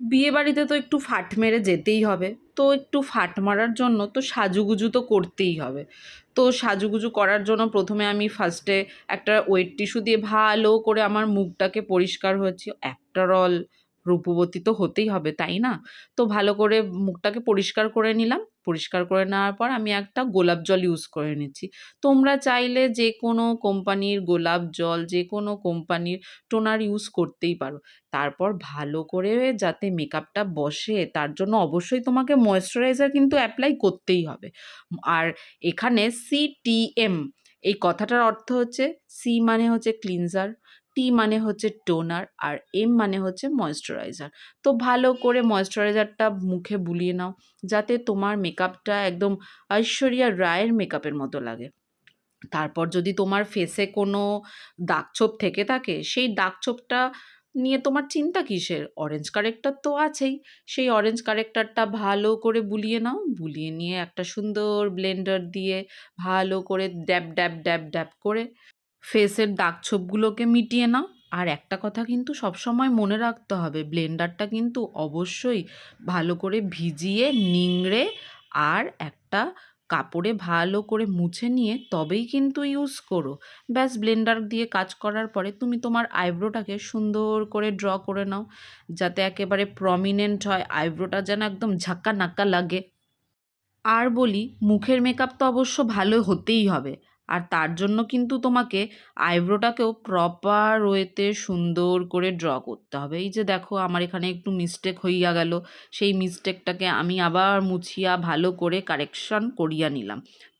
বিয়েবাড়িতে তো একটু ফাট মেরে যেতেই হবে। তো একটু ফাট মারার জন্য তো সাজুগুজু তো করতেই হবে। তো সাজুগুজু করার জন্য প্রথমে আমি ফার্স্টে একটা ওয়েট টিস্যু দিয়ে ভালো করে আমার মুখটাকে পরিষ্কার হয়েছি। অ্যাফটার অল রূপবতী তো হতেই হবে, তাই না? তো ভালো করে মুখটাকে পরিষ্কার করে নিলাম। পরিষ্কার করে নেওয়ার পর আমি একটা গোলাপ জল ইউজ করে নিচ্ছি। তোমরা চাইলে যে কোনো কোম্পানির গোলাপ জল, যে কোনো কোম্পানির টোনার ইউজ করতেই পারো। তারপর ভালো করে যাতে মেকআপটা বসে, তার জন্য অবশ্যই তোমাকে ময়েশ্চারাইজার কিন্তু অ্যাপ্লাই করতেই হবে। আর এখানে সিটিএম এই কথাটার অর্থ হচ্ছে সি মানে হচ্ছে ক্লিনজার টি মানে হচ্ছে টোনার আর এম মানে হচ্ছে ময়েশ্চারাইজার তো ভালো করে ময়েশ্চারাইজারটা মুখে বুলিয়ে নাও, যাতে তোমার মেকআপটা একদম ঐশ্বরিয়া রায়ের মেকআপের মতো লাগে। তারপর যদি তোমার ফেসে কোনো দাগছোপ থেকে থাকে, সেই দাগছোপটা নিয়ে তোমার চিন্তা কিসের? অরেঞ্জ কারেক্টার তো আছেই। সেই অরেঞ্জ কারেক্টারটা ভালো করে বুলিয়ে নাও। বুলিয়ে নিয়ে একটা সুন্দর ব্লেন্ডার দিয়ে ভালো করে ড্যাব ড্যাব ড্যাব ড্যাব করে ফেসের দাগ ছোপগুলোকে মিটিয়ে নাও। আর একটা কথা কিন্তু সবসময় মনে রাখতে হবে ব্লেন্ডারটা কিন্তু অবশ্যই ভালো করে ভিজিয়ে, নিংড়ে আর একটা কাপড়ে ভালো করে মুছে নিয়ে তবেই কিন্তু ইউজ করো। ব্যাস ব্লেন্ডার দিয়ে কাজ করার পরে তুমি তোমার আইব্রোটাকে সুন্দর করে ড্র করে নাও, যাতে একেবারে প্রমিনেন্ট হয় আইব্রোটা যেন একদম ঝাক্কা নাক্কা লাগে। আর বলি, মুখের মেকআপ তো অবশ্য ভালো হতেই হবে। আর তার জন্য কিন্তু তোমাকে আইব্রোটাকেও প্রপার ওয়েতে সুন্দর করে ড্র করতে হবে। এই যে দেখো, আমার এখানে একটু মিস্টেক হইয়া গেল। সেই মিস্টেকটাকে আমি আবার মুছিয়া ভালো করে কারেকশন করিয়া নিলাম।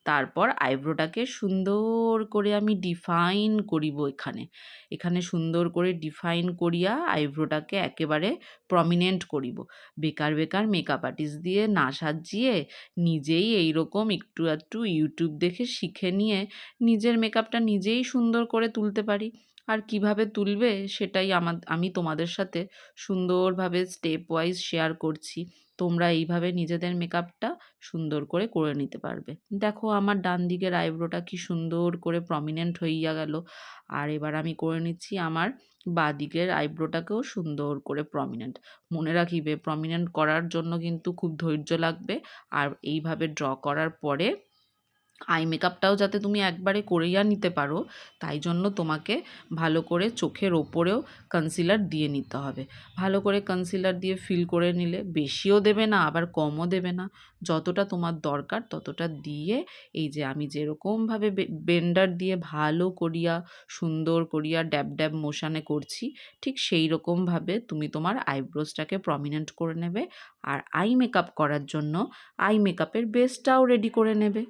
তারপর আইব্রোটাকে সুন্দর করে আমি ডিফাইন করিব এখানে। এখানে সুন্দর করে ডিফাইন করিয়া আইব্রোটাকে একেবারে প্রমিনেন্ট করিব। বেকার বেকার মেকআপ আর্টিস্ট দিয়ে না সাজিয়ে নিজেই এইরকম একটু একটু ইউটিউব দেখে শিখে নিয়ে নিজের মেকআপটা নিজেই সুন্দর করে তুলতে পারি। আর কীভাবে তুলবে সেটাই আমার, আমি তোমাদের সাথে সুন্দরভাবে স্টেপ ওয়াইজ শেয়ার করছি। তোমরা এইভাবে নিজেদের মেকআপটা সুন্দর করে করে নিতে পারবে। দেখো আমার ডান দিকের আইব্রোটা কি সুন্দর করে প্রমিনেন্ট হইয়া গেল। আর এবার আমি করে নিচ্ছি আমার বাঁ দিকের আইব্রোটাকেও সুন্দর করে প্রমিনেন্ট মনে রাখিবে প্রমিনেন্ট করার জন্য কিন্তু খুব ধৈর্য লাগবে। আর এইভাবে ড্র করার পরে আই মেকআপটাও যাতে তুমি একবারে করেইয়া নিতে পারো, তাই জন্য তোমাকে ভালো করে চোখের ওপরেও কনসিলার দিয়ে নিতে হবে। ভালো করে কনসিলার দিয়ে ফিল করে নিলে বেশিও দেবে না, আবার কমও দেবে না। যতটা তোমার দরকার ততটা দিয়ে এই যে আমি যেরকমভাবে বেন্ডার দিয়ে ভালো করিয়া, সুন্দর করিয়া ড্যাব ড্যাব মোশানে করছি, ঠিক সেই রকমভাবে তুমি তোমার আইব্রোসটাকে প্রমিনেন্ট করে নেবে। আর আই মেকআপ করার জন্য আই মেকআপের বেসটাও রেডি করে নেবে।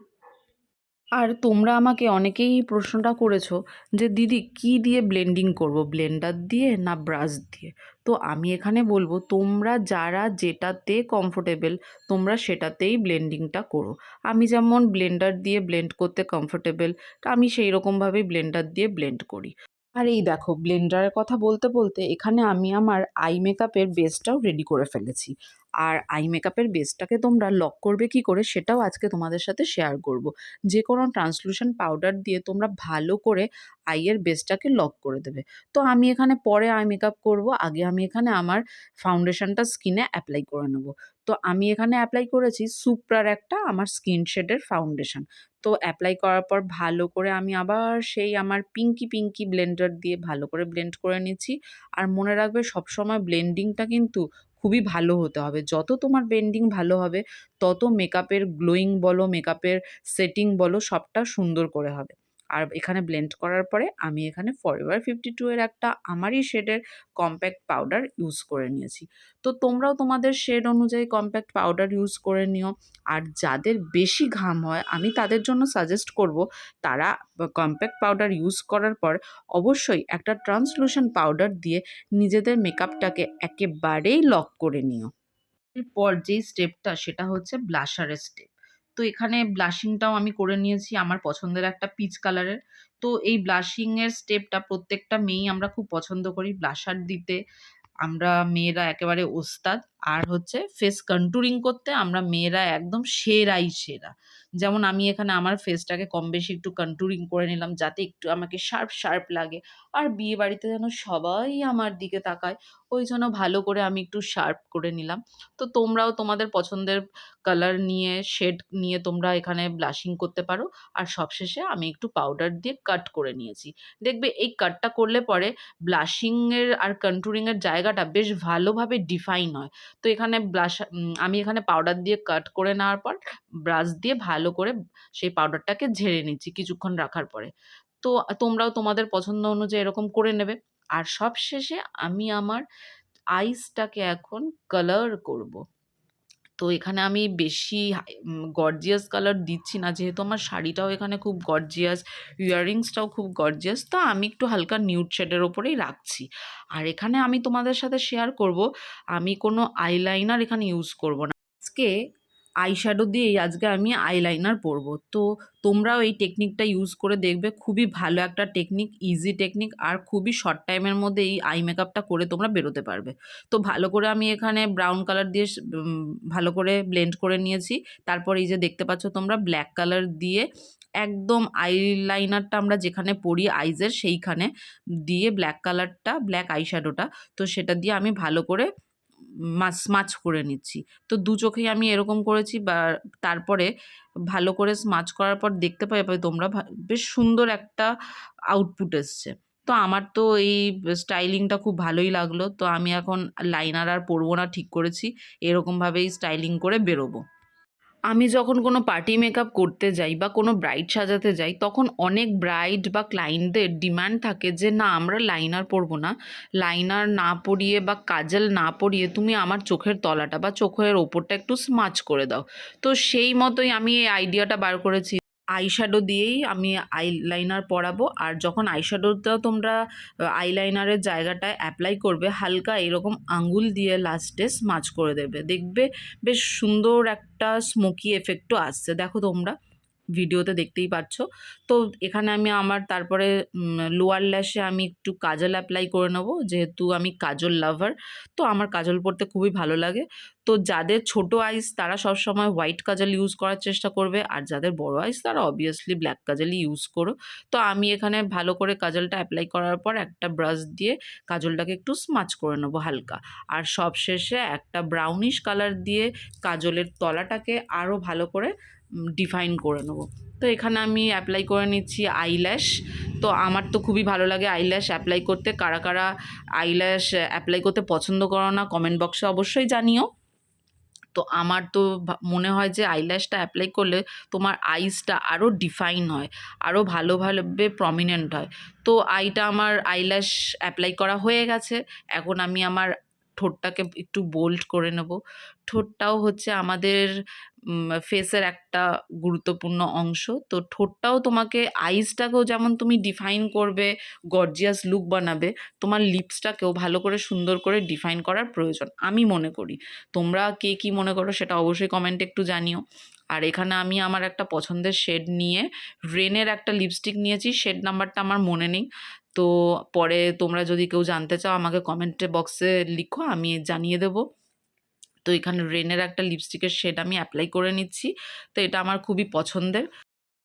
আর তোমরা আমাকে অনেকেই প্রশ্নটা করেছ যে, দিদি, কী দিয়ে ব্লেন্ডিং করব? ব্লেন্ডার দিয়ে না ব্রাশ দিয়ে? তো আমি এখানে বলব, তোমরা যারা যেটাতে কমফোর্টেবল তোমরা সেটাতেই ব্লেন্ডিংটা করো। আমি যেমন ব্লেন্ডার দিয়ে ব্লেন্ড করতে কমফোর্টেবল আমি সেই রকমভাবেই ব্লেন্ডার দিয়ে ব্লেন্ড করি। আর এই দেখো ব্লেন্ডারের কথা বলতে বলতে এখানে আমি আমার আই মেকআপের বেসটাও রেডি করে ফেলেছি। আর আই মেকআপের বেসটাকে তোমরা লক করবে কি করে সেটাও আজকে তোমাদের সাথে শেয়ার করব। যে কোনো ট্রান্সলুশন পাউডার দিয়ে তোমরা ভালো করে আইয়ের বেসটাকে লক করে দেবে। তো আমি এখানে পরে আই মেকআপ করব, আগে আমি এখানে আমার ফাউন্ডেশনটা স্কিনে অ্যাপ্লাই করে নেব। তো আমি এখানে অ্যাপ্লাই করেছি সুপ্রার একটা আমার স্কিন শেডের ফাউন্ডেশন তো অ্যাপ্লাই করার পর ভালো করে আমি আবার সেই আমার পিঙ্কি পিঙ্কি ব্লেন্ডার দিয়ে ভালো করে ব্লেন্ড করে নিচ্ছি। আর মনে রাখবে সবসময় ব্লেন্ডিংটা কিন্তু খুবই ভালো হতে হবে। যত তোমার বেন্ডিং ভালো হবে, তত মেকআপের গ্লোয়িং বলো মেকআপের সেটিং বলো, সবটা সুন্দর করে হবে। আর এখানে ব্লেন্ড করার পরে আমি এখানে ফরএভার ফিফটি টু এর একটা আমারই শেডের কম্প্যাক্ট পাউডার ইউজ করে নিয়েছি। তো তোমরাও তোমাদের শেড অনুযায়ী কম্প্যাক্ট পাউডার ইউজ করে নিও। আর যাদের বেশি ঘাম হয়, আমি তাদের জন্য সাজেস্ট করব, তারা কম্প্যাক্ট পাউডার ইউজ করার পর অবশ্যই একটা ট্রান্সলুশন পাউডার দিয়ে নিজেদের মেকআপটাকে একেবারেই লক করে নিও। এরপর যেই স্টেপটা সেটা হচ্ছে ব্লাশারের স্টেপ তো এখানে ব্লাশিংটাও আমি করে নিয়েছি, আমার পছন্দের একটা পিচ কালারের তো এই ব্লাশিংয়ের স্টেপটা প্রত্যেকটা মেয়েই আমরা খুব পছন্দ করি ব্লাশার দিতে। আমরা মেয়েরা একেবারে ওস্তাদ। আর হচ্ছে ফেস কন্ট্যুরিং করতে আমরা মেয়েরা একদম সেরাই সেরা। যেমন আমি এখানে আমার ফেসটাকে কম বেশি একটু কন্ট্যুরিং করে নিলাম, যাতে একটু আমাকে শার্প শার্প লাগে। আর বিয়ে বাড়িতে যেন সবাই আমার দিকে তাকায়, ওই জন্য ভালো করে আমি একটু শার্প করে নিলাম। তো তোমরাও তোমাদের পছন্দের কালার নিয়ে শেড নিয়ে তোমরা এখানে ব্লাশিং করতে পারো। আর সবশেষে আমি একটু পাউডার দিয়ে কাট করে নিয়েছি। দেখবে এই কাটটা করলে পরে ব্লাশিংয়ের আর কন্ট্যুরিংয়ের জায়গাটা বেশ ভালোভাবে ডিফাইন হয়। তো এখানে ব্লাশ আমি এখানে পাউডার দিয়ে কাট করে নেওয়ার পর ব্রাশ দিয়ে ভালো করে সেই পাউডারটাকে ঝেড়ে নিচ্ছি কিছুক্ষণ রাখার পরে। তো তোমরাও তোমাদের পছন্দ অনুযায়ী এরকম করে নেবে। আর সবশেষে আমি আমার আইসটাকে এখন কালার করব। তো এখানে আমি বেশি গর্জিয়াস কালার দিচ্ছি না। যেহেতু আমার শাড়িটাও এখানে খুব গর্জিয়াস ইয়াররিংসটাও খুব গর্জিয়াস তো আমি একটু হালকা নিউড শেডের ওপরেই রাখছি। আর এখানে আমি তোমাদের সাথে শেয়ার করব, আমি কোনো আইলাইনার এখানে ইউজ করব না। আজকে আইশ্যাডো দিয়েই আজকে আমি আইলাইনার পরবো। তো তোমরাও এই টেকনিকটা ইউজ করে দেখবে, খুবই ভালো একটা টেকনিক ইজি টেকনিক আর খুবই শর্ট টাইমের মধ্যে এই আই মেকআপটা করে তোমরা বেরোতে পারবে। তো ভালো করে আমি এখানে ব্রাউন কালার দিয়ে ভালো করে ব্লেন্ড করে নিয়েছি। তারপর এই যে দেখতে পাচ্ছ তোমরা ব্ল্যাক কালার দিয়ে একদম আইলাইনারটা আমরা যেখানে পরি আইজের সেইখানে দিয়ে ব্ল্যাক কালারটা ব্ল্যাক আইশ্যাডোটা তো সেটা দিয়ে আমি ভালো করে মাছ, স্মাচ করে নিচ্ছি। তো দু চোখেই আমি এরকম করেছি বা তারপরে ভালো করে স্মাচ করার পর দেখতে পাই তোমরা বেশ সুন্দর একটা আউটপুট এসছে। তো আমার তো এই স্টাইলিংটা খুব ভালোই লাগল। তো আমি এখন লাইনার আর পরবো না, ঠিক করেছি। এরকমভাবেই স্টাইলিং করে বেরোবো। আমি যখন কোনো পার্টি মেকআপ করতে যাই বা কোনো ব্রাইড সাজাতে যাই, তখন অনেক ব্রাইড বা ক্লায়েন্টদের ডিমান্ড থাকে যে, না, আমরা লাইনার পরবো না। লাইনার না পরিয়ে বা কাজল না পরিয়ে তুমি আমার চোখের তলাটা বা চোখের ওপরটা একটু স্মাচ করে দাও। তো সেই মতোই আমি এই আইডিয়াটা বার করেছি। আইশ্যাডো দিয়েই আমি আইলাইনার পরাবো। আর যখন আইশ্যাডোটা তোমরা আইলাইনারের জায়গাটায় অ্যাপ্লাই করবে, হালকা এরকম আঙ্গুল দিয়ে লাস্টে স্মাচ করে দেবে। দেখবে বেশ সুন্দর একটা স্মোকি এফেক্টও আসছে। দেখো তোমরা। ভিডিওতে দেখতেই পাচ্ছ তো এখানে আমি আমার তারপরে লোয়ার ল্যাশে আমি একটু কাজল অ্যাপ্লাই করে নেব, যেহেতু আমি কাজল লাভার তো আমার কাজল পরতে খুবই ভালো লাগে। তো যাদের ছোট আইস তারা সবসময় হোয়াইট কাজল ইউজ করার চেষ্টা করবে, আর যাদের বড় আইস তারা অবভিয়াসলি ব্ল্যাক কাজলই ইউজ করো। তো আমি এখানে ভালো করে কাজলটা অ্যাপ্লাই করার পর একটা ব্রাশ দিয়ে কাজলটাকে একটু স্মাচ করে নেব হালকা। আর সবশেষে একটা ব্রাউনিশ কালার দিয়ে কাজলের তলাটাকে আরও ভালো করে ডিফাইন করে নেব। তো এখানে আমি অ্যাপ্লাই করে নিচ্ছি আইল্যাশ তো আমার তো খুবই ভালো লাগে আইল্যাশ অ্যাপ্লাই করতে। কারা কারা আইল্যাশ অ্যাপ্লাই করতে পছন্দ করো না কমেন্ট বক্সে অবশ্যই জানিও। তো আমার তো মনে হয় যে আইল্যাশটা অ্যাপ্লাই করলে তোমার আইসটা আরও ডিফাইন হয় আরও ভালোভাবে প্রমিনেন্ট হয়। তো আইটা আমার আইল্যাশ অ্যাপ্লাই করা হয়ে গেছে। এখন আমি আমার ঠোঁটটাকে একটু বোল্ড করে নেব। ঠোঁটটাও হচ্ছে আমাদের ফেসের একটা গুরুত্বপূর্ণ অংশ। তো ঠোঁটটাও তোমাকে আইসটাকেও যেমন তুমি ডিফাইন করবে গর্জিয়াস লুক বানাবে, তোমার লিপসটাকেও ভালো করে সুন্দর করে ডিফাইন করার প্রয়োজন, আমি মনে করি। তোমরা কে কী মনে করো সেটা অবশ্যই কমেন্টে একটু জানিও। আর এখানে আমি আমার একটা পছন্দের শেড নিয়ে রেনের একটা লিপস্টিক নিয়েছি শেড নাম্বারটা আমার মনে নেই। তো পরে তোমরা যদি কেউ জানতে চাও, আমাকে কমেন্টে বক্সে লিখো, আমি জানিয়ে দেবো। তো এখানে রেনের একটা লিপস্টিকের শেড আমি অ্যাপ্লাই করে নিচ্ছি। তো এটা আমার খুবই পছন্দের।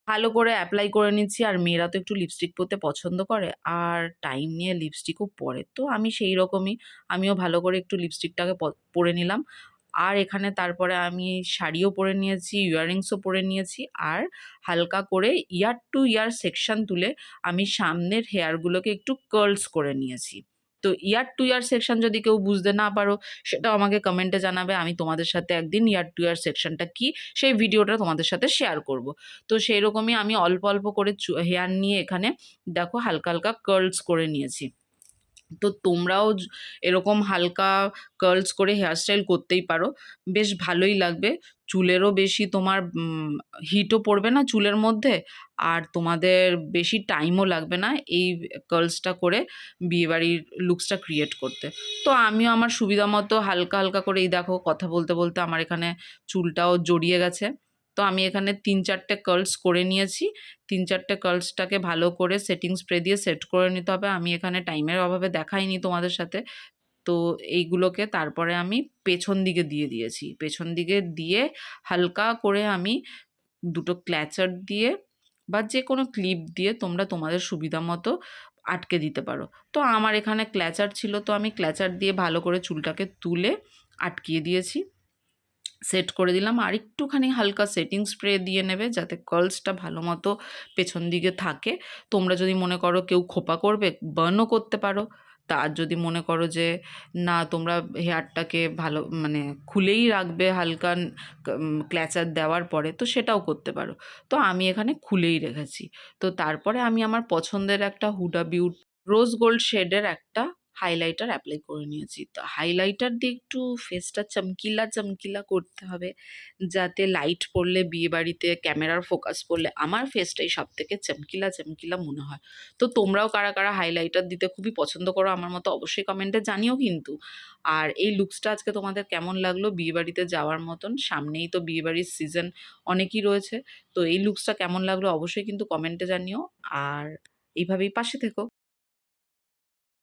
ভালো করে অ্যাপ্লাই করে নিচ্ছি আর মেয়েরা তো একটু লিপস্টিক পরতে পছন্দ করে আর টাইম নিয়ে লিপস্টিকও পরে। তো আমি সেই রকমই, আমিও ভালো করে একটু লিপস্টিকটাকে পরে নিলাম। আর এখানে তারপরে আমি শাড়িও পরে নিয়েছি ইয়াররিংসও পরে নিয়েছি আর হালকা করে ইয়ার টু ইয়ার সেকশন তুলে আমি সামনের হেয়ারগুলোকে একটু কার্লস করে নিয়েছি। তো ইয়ার টু ইয়ার সেকশন যদি কেউ বুঝতে না পারো, সেটাও আমাকে কমেন্টে জানাবে, আমি তোমাদের সাথে একদিন ইয়ার টু ইয়ার সেকশনটা কি, সেই ভিডিওটা তোমাদের সাথে শেয়ার করব। তো সেই রকমই আমি অল্প অল্প করে হেয়ার নিয়ে এখানে দেখো হালকা হালকা কার্লস করে নিয়েছি। তো তোমরাও এরকম হালকা কার্লস করে হেয়ারস্টাইল করতেই পারো। বেশ ভালোই লাগবে। চুলেরও বেশি তোমার হিটও পড়বে না চুলের মধ্যে, আর তোমাদের বেশি টাইমও লাগবে না এই কার্লসটা করে বিয়েবাড়ির লুকসটা ক্রিয়েট করতে। তো আমিও আমার সুবিধা মতো হালকা হালকা করে এই দেখো কথা বলতে বলতে আমার এখানে চুলটাও জড়িয়ে গেছে। তো আমি এখানে তিন চারটে কার্লস করে নিয়েছি। তিন চারটে কার্লসটাকে ভালো করে সেটিং স্প্রে দিয়ে সেট করে নিতে হবে। আমি এখানে টাইমের অভাবে দেখাইনি তোমাদের সাথে। তো এইগুলোকে তারপরে আমি পেছন দিকে দিয়ে দিয়েছি। পেছন দিকে দিয়ে হালকা করে আমি দুটো ক্ল্যাচার দিয়ে বা যে কোনো ক্লিপ দিয়ে তোমরা তোমাদের সুবিধা মতো আটকে দিতে পারো। তো আমার এখানে ক্ল্যাচার ছিল। তো আমি ক্ল্যাচার দিয়ে ভালো করে চুলটাকে তুলে আটকিয়ে দিয়েছি। সেট করে দিলাম। আর একটুখানি হালকা সেটিং স্প্রে দিয়ে নেবে যাতে কার্লসটা ভালো মতো পেছন দিকে থাকে। তোমরা যদি মনে করো কেউ খোপা করবে বার্নও করতে পারো। তার যদি মনে করো যে, না, তোমরা হেয়ারটাকে ভালো মানে খুলেই রাখবে হালকা ক্ল্যাচার দেওয়ার পরে, তো সেটাও করতে পারো। তো আমি এখানে খুলেই রেখেছি। তো তারপরে আমি আমার পছন্দের একটা হুডা বিউট রোজ গোল্ড শেডের একটা হাইলাইটার অ্যাপ্লাই করে নিয়েছি। তো হাইলাইটার দিয়ে একটু ফেসটা চমকিলা চমকিলা করতে হবে, যাতে লাইট পড়লে বিয়েবাড়িতে ক্যামেরার ফোকাস পড়লে আমার ফেসটাই সব থেকে চমকিলা চমকিলা মনে হয়। তো তোমরাও কারা কারা হাইলাইটার দিতে খুবই পছন্দ করো, আমার মতো অবশ্যই কমেন্টে জানিও কিন্তু। আর এই লুকসটা আজকে তোমাদের কেমন লাগল বিয়েবাড়িতে যাওয়ার মতন? সামনেই তো বিয়েবাড়ির সিজন অনেকই রয়েছে। তো এই লুকসটা কেমন লাগল, অবশ্যই কিন্তু কমেন্টে জানিও। আর এইভাবেই পাশে থেকো।